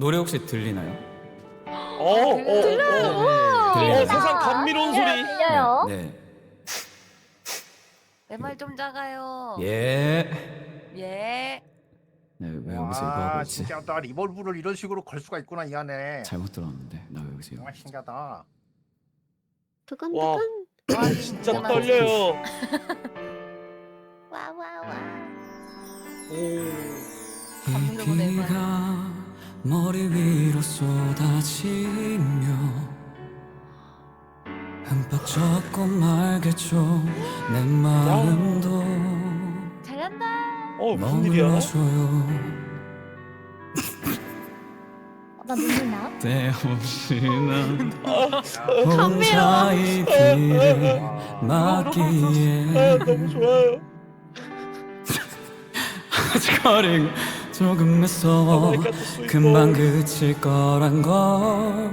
노래 혹시 들리나요? 어, 어, 어, 어. 들려요. 어, 세상 감미로운 소리. 들려요? 네. 내 말 좀 작아요. 예. 예. 네, 왜 여기서 이거 하고 와 있지? 신기하다 리볼브를 이런 식으로 걸 수가 있구나 이 안에 잘못 들었는데 나 왜 여기서 이거 정말 신기하다 두근 와. 두근. 와, 진짜 진짜 떨려요. 와와와. 오. 감미로운 내 말. 머리 위로 쏟아지며 흠뻑 젖고 말겠죠 내 마음도 잘한다. 어, 무슨 일이야? 머물러줘요 나 눈물 나? 때없이 난 야, 혼자 이 길을 와. 아, 막기에 너무 좋아요. 거리고 조금 무서워. 금방 그칠 거란 걸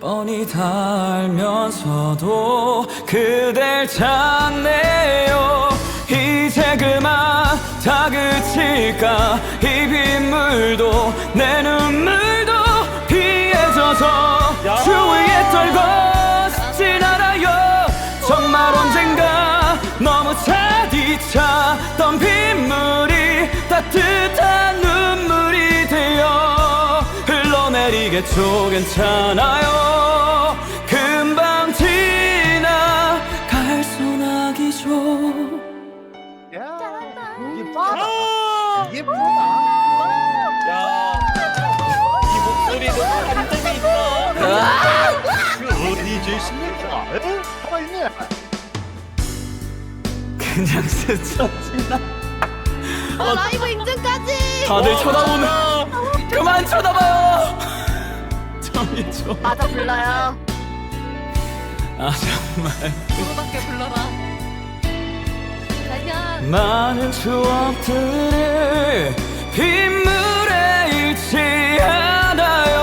뻔히 다 알면서도 그댈 찾네요 이제 그만 다 그칠까 이 빗물도 내 눈물도 피해 져서 야. 주위에 떨고 싶진 않아요 정말 언젠가 너무 차디찼던 빗물이 따뜻한 눈물이 되어 흘러내리겠죠 괜찮아요 금방 지나갈 소나기죠 야. 이게 이게. 이 목소리도 감정이 있다. 있네 그냥 스쳐 지나 어, 라이브 인증까지. 다들 쳐다보는 그만 쳐다봐요! 정이죠. 맞아 불러요. 아 정말. 누구밖에 불러라. 많은 추억들을 빗물에 잃지 않아요.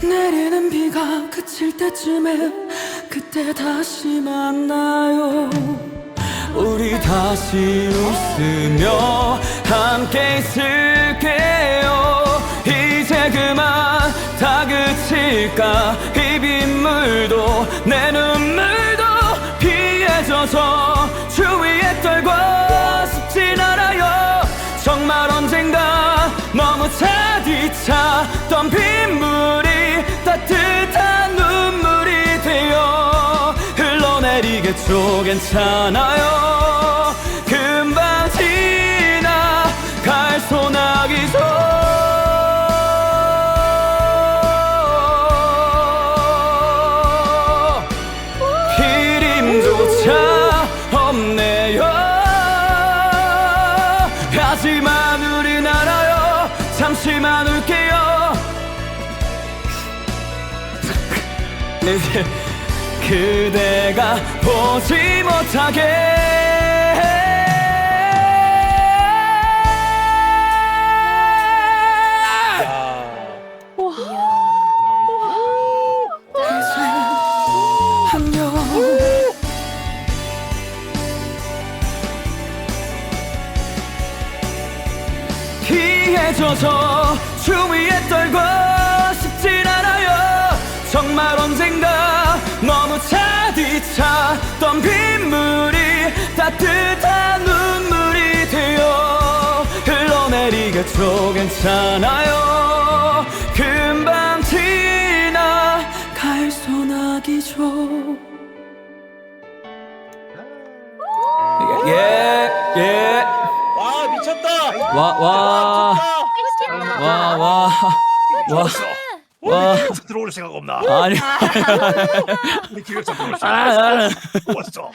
내리는 비가 그칠 때쯤에 그때 다시 만나요 우리 다시 웃으며 함께 있을게요. 이제 그만 다 그칠까? 이 빗물도 내 눈물도 피해져서 주위에 떨고 싶진 않아요. 정말 언젠가 너무 차디찼던 빗물이 흘러내리겠죠 괜찮아요. 금방 지나 갈 소나기죠 기림조차 없네요. 하지만 우린 알아요. 잠시만 울게요. 이제 그대가 보지 못하게 피해져서 주위에 떨고 싶진 않아요. 정말 언젠가 흘러내리겠죠 괜찮아요. 금방 지나갈 소나기죠 예, 예, 와, 미쳤다. 와, 와, 미쳤다. 와, 와, 와, 와, 뒤에서 들어올 생각 없나? 아니, 우리 뒤에서 들어올 아, 생각 아, 없어